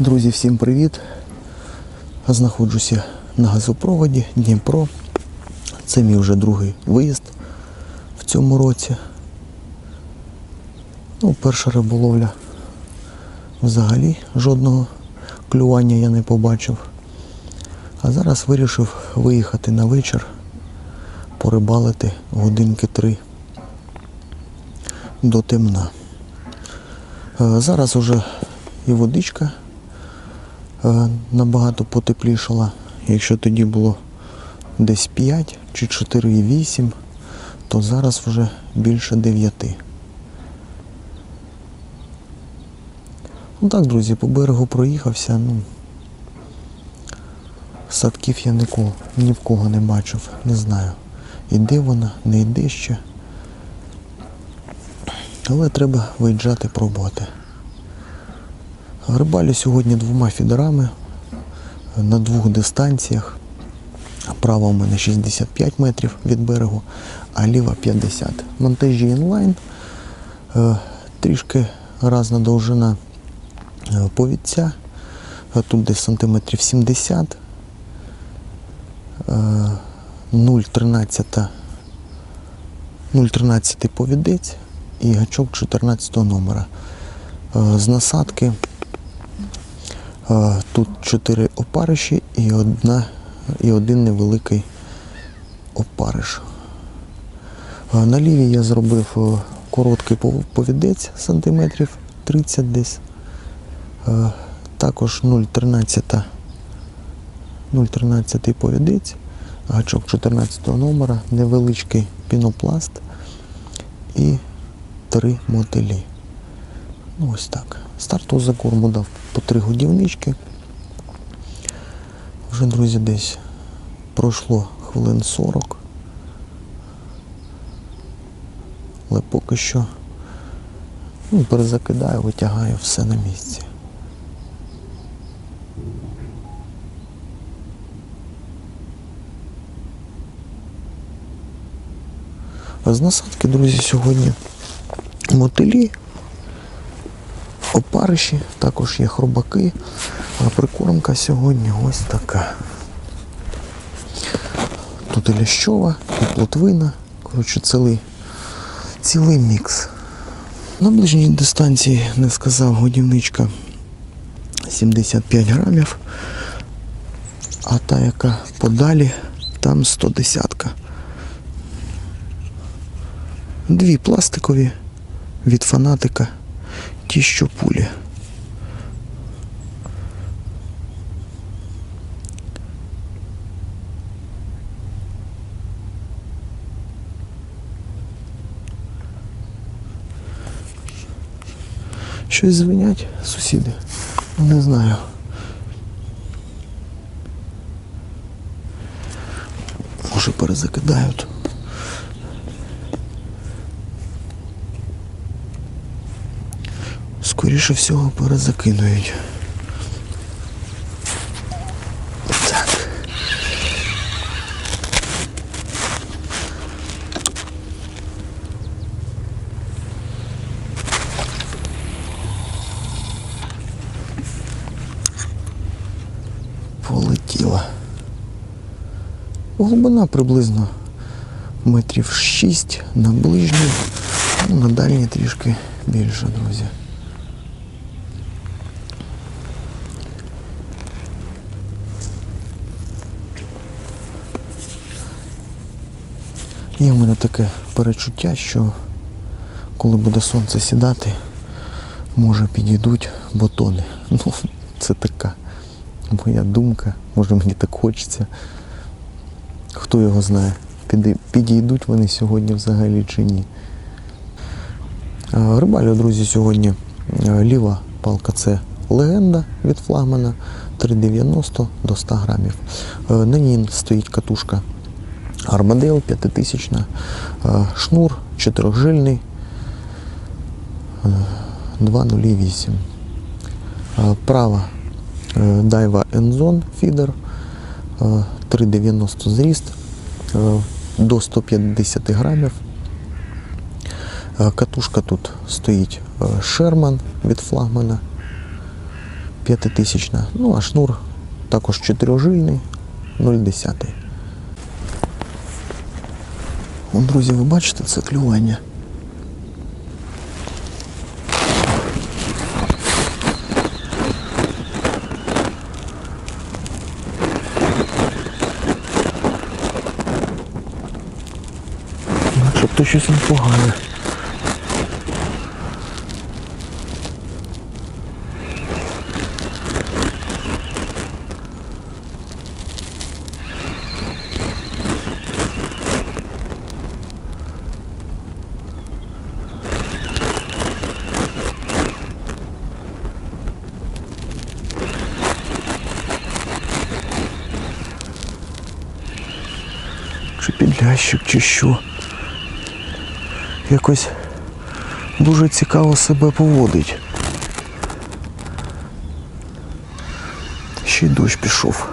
Друзі, всім привіт! Знаходжуся на газопроводі Дніпро. Це мій вже другий виїзд в цьому році. Ну, перша риболовля взагалі жодного клювання я не побачив. А зараз вирішив виїхати на вечір, порибалити годинки три до темна. Е, Зараз уже і водичка набагато потеплішала. Якщо тоді було десь 5 чи 4,8, то зараз вже більше 9. Ну так, друзі, по берегу проїхався. Ну, садків я нікого, ні в кого не бачив, не знаю. Іде вона, не йде ще. Але треба виїжджати пробувати. Рибалю сьогодні двома фідерами на двох дистанціях. Права у мене 65 метрів від берегу, а ліва 50. Монтажі інлайн. Е, Трішки разна довжина е, повідця. Е, Тут десь сантиметрів 70. Е, 0,13 0,13 повідець і гачок 14 номера. З насадки тут 4 опариші і, одна, і один невеликий опариш. Е, На лівій я зробив е, короткий повідець сантиметрів 30 десь. Е, Також 0,13 0,13 повідець, гачок 14 номера, невеличкий пінопласт і три мотилі. Ну, ось так. Старту за корму дав по три годівнички. Вже, друзі, десь пройшло хвилин 40. Але поки що ну, перезакидаю, витягаю все на місці. З насадки, друзі, сьогодні мотилі, опариші, також є хробаки, а прикормка сьогодні ось така. Тут і лящова, і плотвина. Коротше, цілий, цілий мікс. На ближній дистанції не сказав годівничка 75 грамів, а та, яка подалі, там 110. Дві пластикові від фанатика, ті, що пулі. Щось звинять сусіди? Не знаю. Може перезакидають. Скоріше всього перезакинують. Так. Полетіла. Глибина приблизно метрів 6 на ближній, ну, на дальній трішки більше, друзі. Є в мене таке перечуття, що коли буде сонце сідати, може підійдуть ботони. Ну, це така моя думка, може мені так хочеться. Хто його знає, підійдуть вони сьогодні взагалі чи ні. Рибалю, друзі, сьогодні е, ліва палка це легенда від флагмана 390 до 100 грамів. Е, На ній стоїть катушка Армадео 5000, е, шнур чотирьохжильний е, 208. Е, Права е, Дайва Enzone фідер е, 3,90 зріст до 150 грамів. Катушка тут стоїть Sherman від флагмана п'ятитисячна. Ну, а шнур також чотирьожильний, 0,10. Вон, друзі, ви бачите, це клювання. Начебто щось непогане. Чи підлящик, чи що. Якось дуже цікаво себе поводить. Ще й дощ пішов.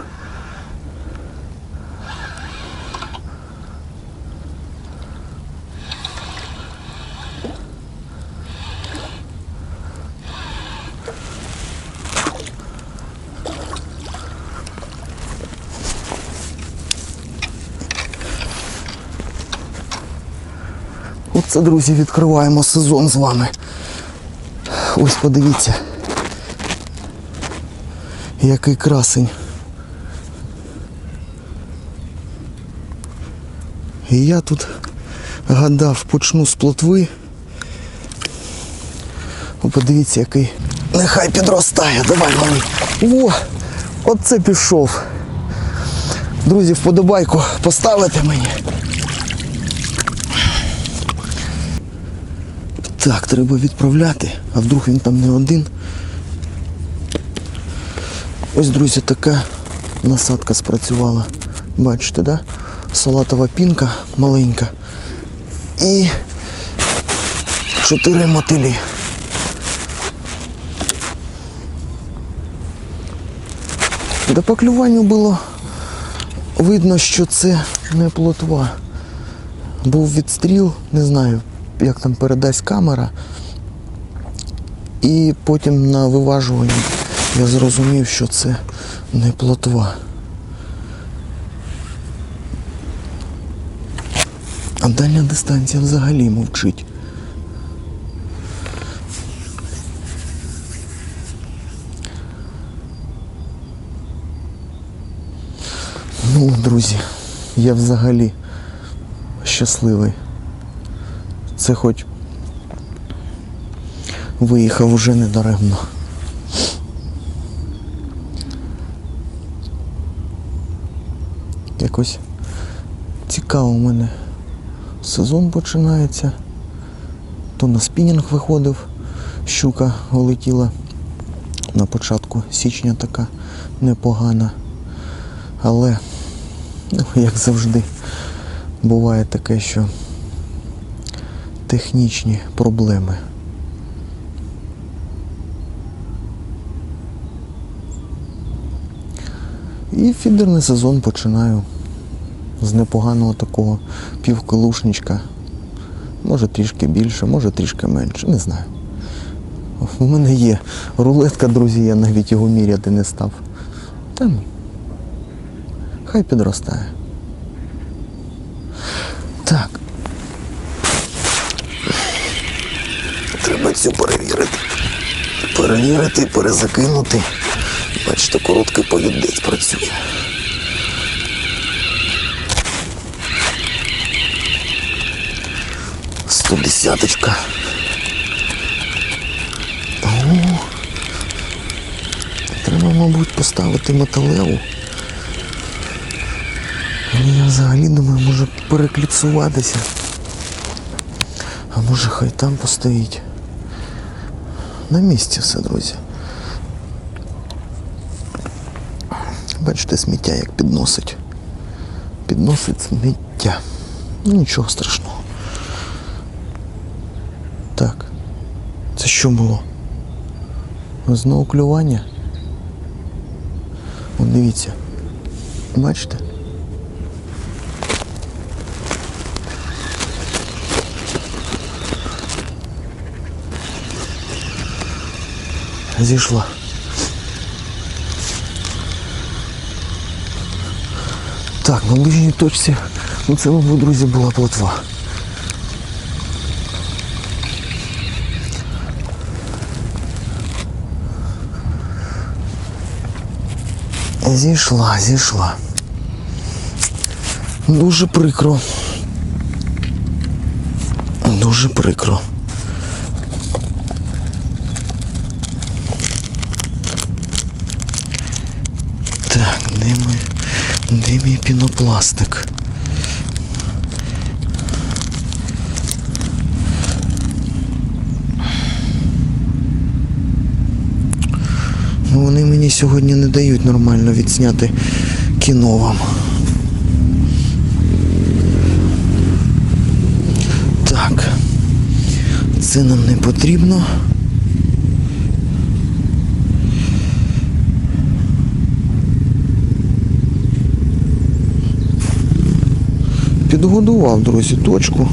Оце, друзі, відкриваємо сезон з вами. Ось подивіться. Який красень. І я тут гадав, почну з плотви. О, подивіться, який. Нехай підростає. Давай, малий. О! Оце пішов. Друзі, вподобайку поставите мені. Так, треба відправляти, а вдруг він там не один. Ось, друзі, така насадка спрацювала. Бачите, да? Салатова пінка маленька. І чотири мотилі. До поклюванню було видно, що це не плотва. Був відстріл, не знаю, як там передасть камера. І потім на виважуванні я зрозумів, що це не плотва. А дальня дистанція взагалі мовчить. Ну, друзі, я взагалі щасливий. Це хоч виїхав уже недаремно. Якось цікаво у мене сезон починається. То на спінінг виходив, щука улетіла на початку січня така непогана. Але, ну, як завжди, буває таке, що технічні проблеми. І фідерний сезон починаю з непоганого такого півколушничка. Може трішки більше, може трішки менше, не знаю. У мене є рулетка, друзі, я навіть його міряти не став. Там хай підростає. Так. Треба цю перевірити. Перевірити, перезакинути. Бачите, короткий повідець працює. Сто десяточка. О, треба, мабуть, поставити металеву. Але я взагалі думаю, може перекліпсуватися. А може хай там постоїть. На місці все, друзі. Бачите, сміття як підносить. Підносить сміття. Ну нічого страшного. Так. Це що було? Знову клювання? От дивіться. Бачите? зійшла. Так, на ближній точці, ну це, мабуть, друзі, була плотва. Зійшла, зійшла. Дуже прикро. Ну, Дуже прикро. Де мій пінопластик? Ну, вони мені сьогодні не дають нормально відзняти кіно вам. Так. Це нам не потрібно. Підгодував, друзі, точку.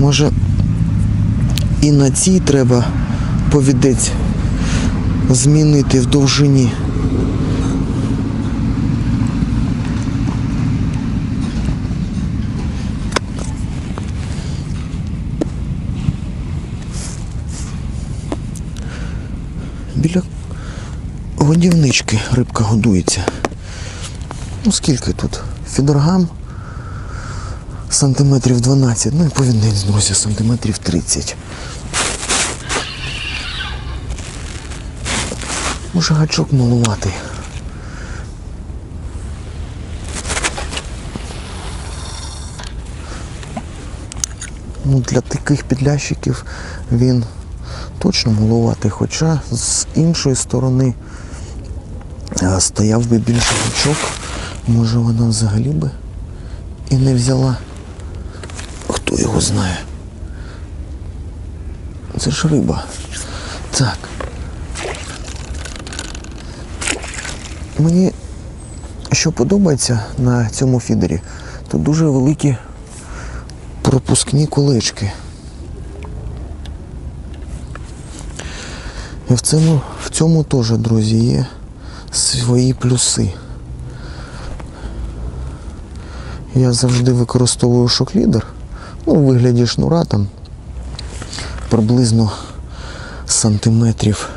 Може і на цій треба повідець змінити в довжині. Годівнички рибка годується. Ну скільки тут? Фідоргам сантиметрів 12, ну і повідець, друзі, сантиметрів 30. Може гачок малуватий. Ну, для таких підлящиків він точно малуватий, хоча з іншої сторони стояв би більше гачок. Може вона взагалі би і не взяла. Хто його знає? Це ж риба. Так. Мені що подобається на цьому фідері, то дуже великі пропускні колечки. І в цьому, в цьому теж, друзі, є свої плюси. Я завжди використовую шоклідер, ну, у вигляді шнура там приблизно сантиметрів.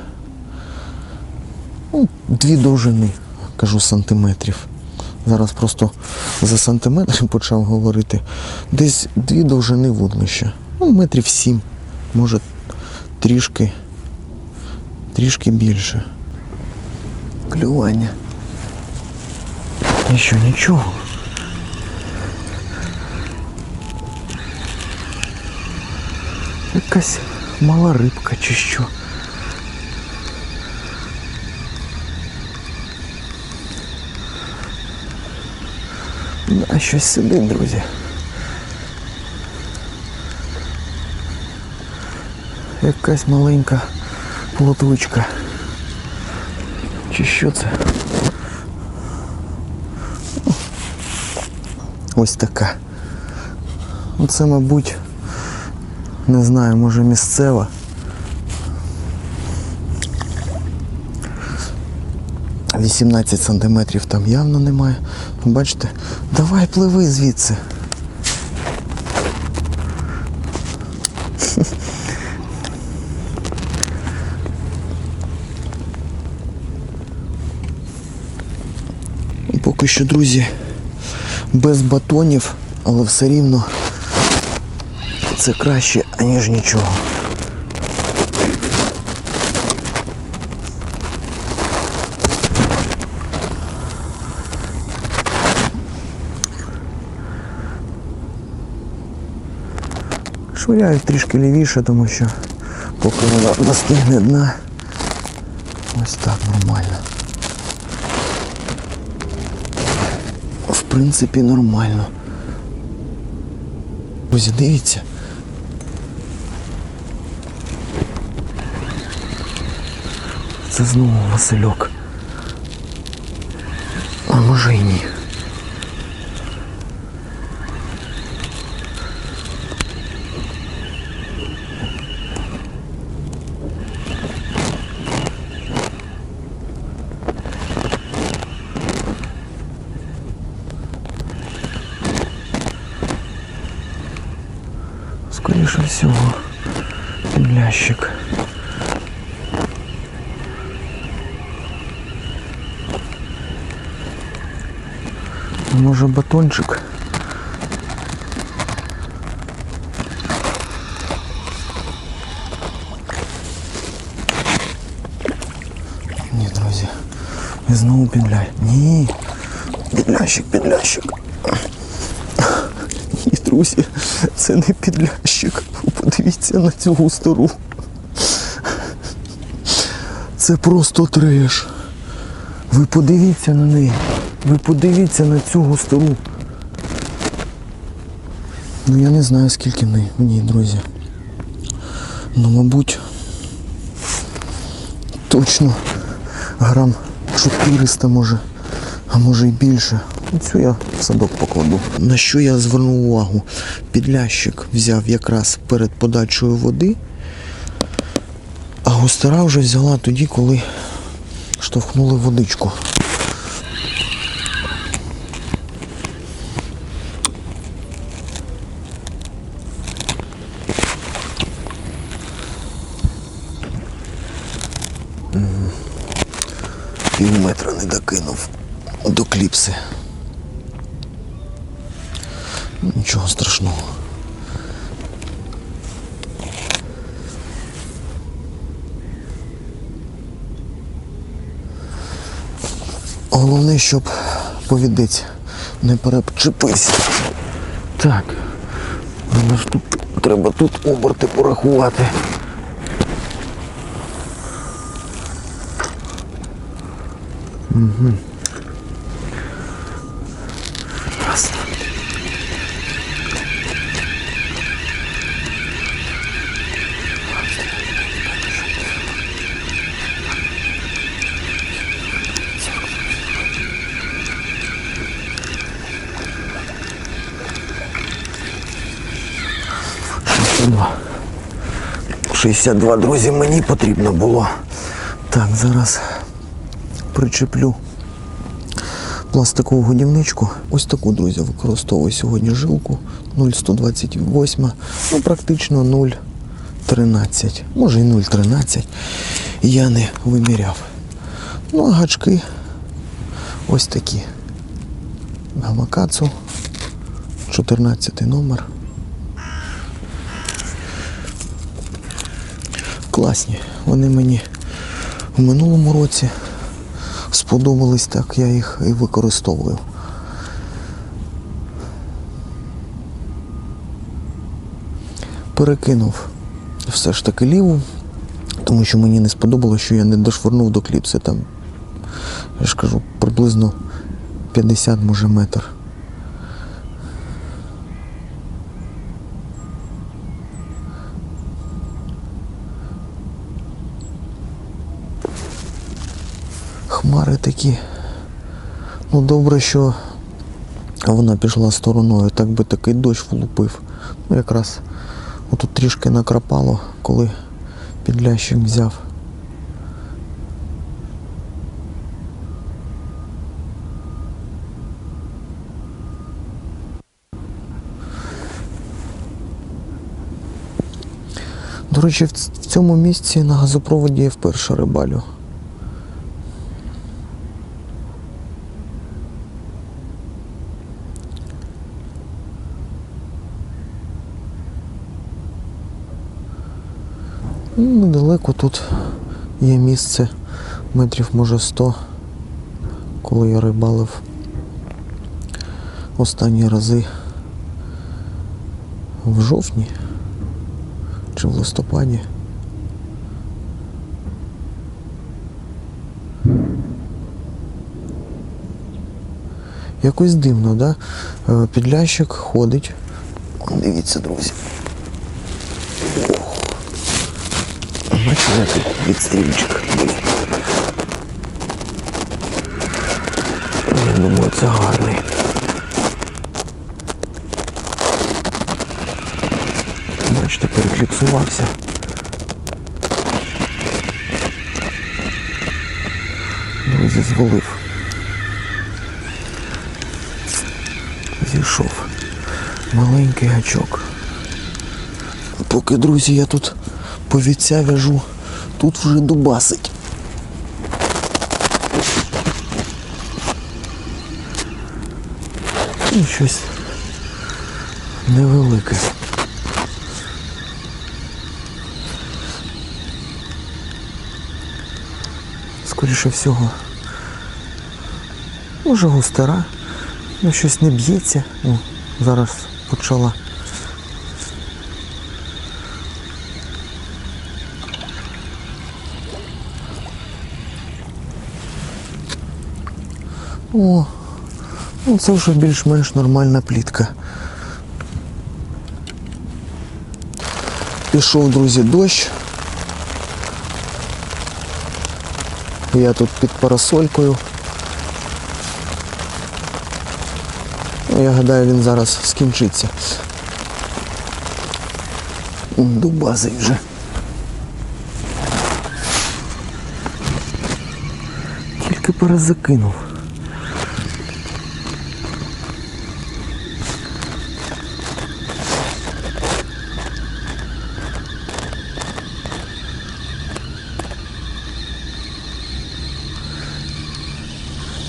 Ну, дві довжини, кажу, сантиметрів. Зараз просто за сантиметр почав говорити. Десь дві довжини вудлища. Ну, метрів сім, може трішки, трішки більше. Клювання. І що, нічого. Якась мала рибка чи що. Да, щось сидить, друзі. Якась маленька плотвичка. Чи що це? Ось така. Оце, мабуть, не знаю, може місцева. Вісімнадцять сантиметрів там явно немає. Бачите? Давай пливи звідси. Поки що, друзі, без батонів, але все рівно це краще, аніж нічого. Швиряю трішки лівіше, тому що поки вона достигне дна. Ось так нормально. Принципі, нормально. Друзі, дивіться. Це знову Васильок. А може і ні. скоріше всього, підлящик. А Може батончик? Ні, друзі. І знову підлящик. Ні. Підлящик, підлящик. Ні, друзі, це не підлящик. Подивіться на цю густору. Це просто треш. Ви подивіться на неї. Ви подивіться на цю густору. Ну я не знаю скільки в ній, друзі. Ну, мабуть, точно грам 400 може, а може й більше. Ну, Цю я в садок покладу. На що я звернув увагу? Підлящик взяв якраз перед подачею води, а густера вже взяла тоді, коли штовхнули водичку. Метра не докинув до кліпси. Нічого страшного. Головне, щоб повідець не перечепився. Так. Але тут треба тут оберти порахувати. Ясно. Шістдесят 62, друзі, мені потрібно було. Так, зараз причеплю пластикову годівничку. Ось таку, друзі, використовую сьогодні жилку 0,128, ну практично 0,13, може і 0,13. Я не виміряв. Ну, а гачки ось такі. Гамакацу, 14 номер. Класні. Вони мені в минулому році сподобались, так я їх і використовую. Перекинув все ж таки ліву, тому що мені не сподобалося, що я не дошвирнув до кліпси. Там, я ж кажу, приблизно 50, може метр. Такі. Ну добре, що вона пішла стороною, так би такий дощ влупив. Ну якраз отут трішки накрапало, коли підлящик взяв. До речі, в цьому місці на газопроводі я вперше рибалю. Недалеко тут є місце метрів може 100, коли я рибалив останні рази в жовтні чи в листопаді. Якось дивно, да? Е, Підлящик ходить. Дивіться, друзі. Відстрільчик. Я думаю, це гарний. Бачите, перекліпсувався. Друзі, звалив. Зійшов. Маленький гачок. Поки, друзі, я тут повіця вяжу, тут вже дубасить. Ну, щось невелике. Скоріше всього. Може густера, ну щось не б'ється. Ну, зараз почала. О, ну це вже більш-менш нормальна плітка. Пішов, друзі, дощ. Я тут під парасолькою. Я гадаю, він зараз скінчиться. Дубазий вже. Тільки перезакинув.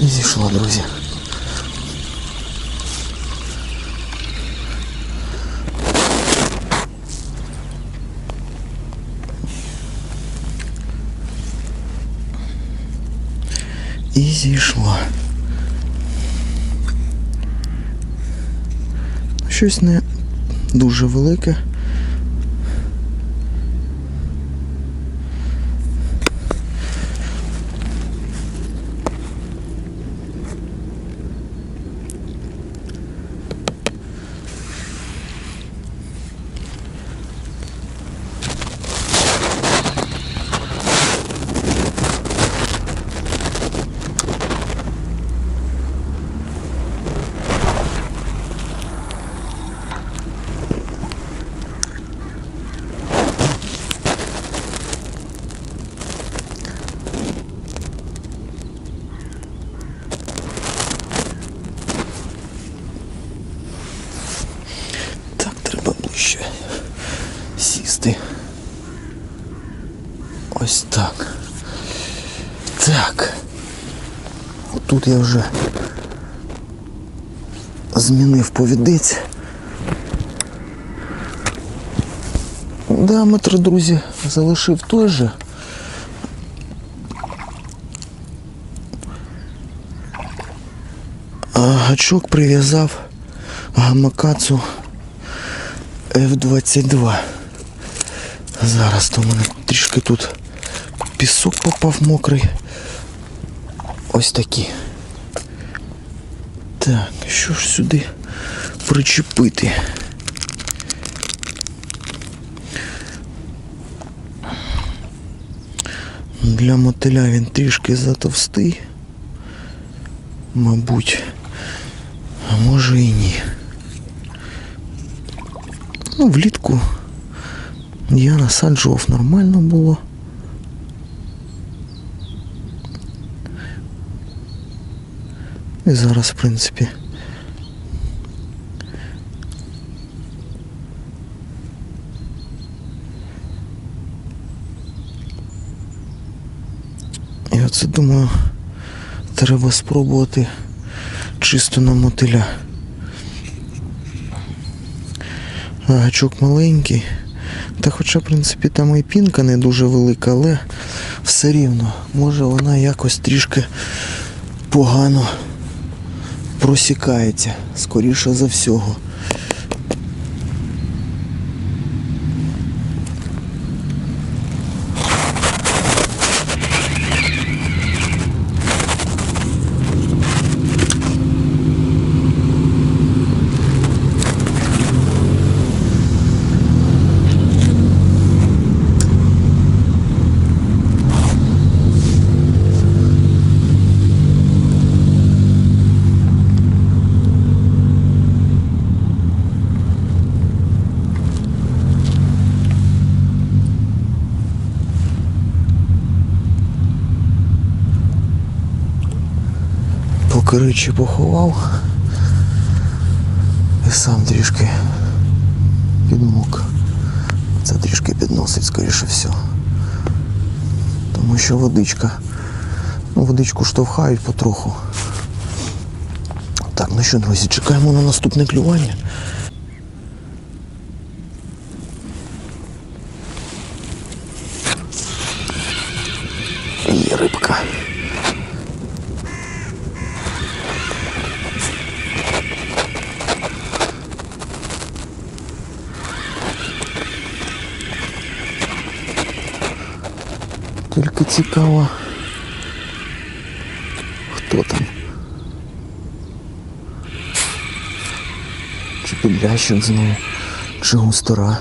І зійшла, друзі. І зійшла. Щось не дуже велике. Так, треба ближче сісти. Ось так. Так. Тут я вже змінив повідець. Діаметр, друзі, залишив той же. А гачок прив'язав гамакацу F22. Зараз то в мене трішки тут пісок попав мокрий. Ось такі. Так, що ж сюди причепити? Для мотиля він трішки затовстий. Мабуть, а може і ні. Ну, влітку я насаджував нормально було. І зараз, в принципі. І оце думаю, треба спробувати чисто на мотиля. Гачок маленький. Та хоча, в принципі, там і пінка не дуже велика, але все рівно, може вона якось трішки погано просікається, скоріше за всього. Речі поховав і сам трішки підмок. Це трішки підносить, скоріше всього. Тому що водичка. Ну, водичку штовхають потроху. Так, ну що, друзі, чекаємо на наступне клювання. Чи знову, чи густора.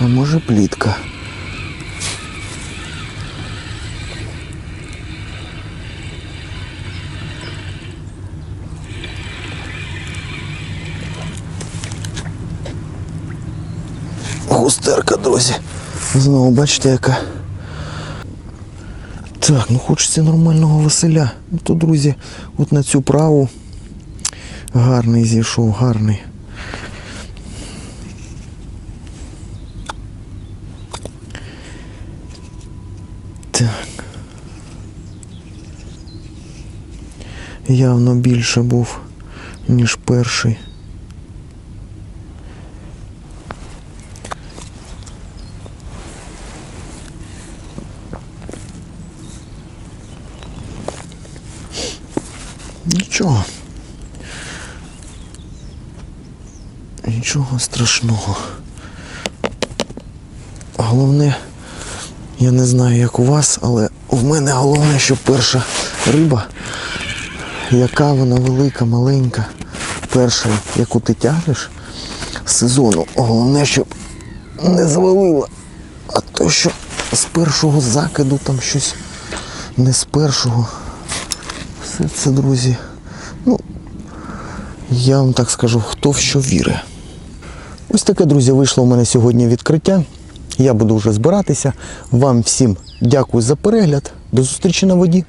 А може плітка. Густерка, друзі. Знову бачите, яка. Так, ну хочеться нормального Василя. Ну то, друзі, от на цю праву гарний зійшов, гарний. Так. Явно більше був, ніж перший. Нічого. Нічого страшного. Головне, я не знаю, як у вас, але в мене головне, щоб перша риба, яка вона велика, маленька, перша, яку ти тягнеш з сезону, головне, щоб не завалила. А то, що з першого закиду там щось не з першого. Це, друзі. Ну, я вам так скажу, хто в що вірить. Ось таке, друзі, вийшло у мене сьогодні відкриття. Я буду вже збиратися. Вам всім дякую за перегляд. До зустрічі на воді.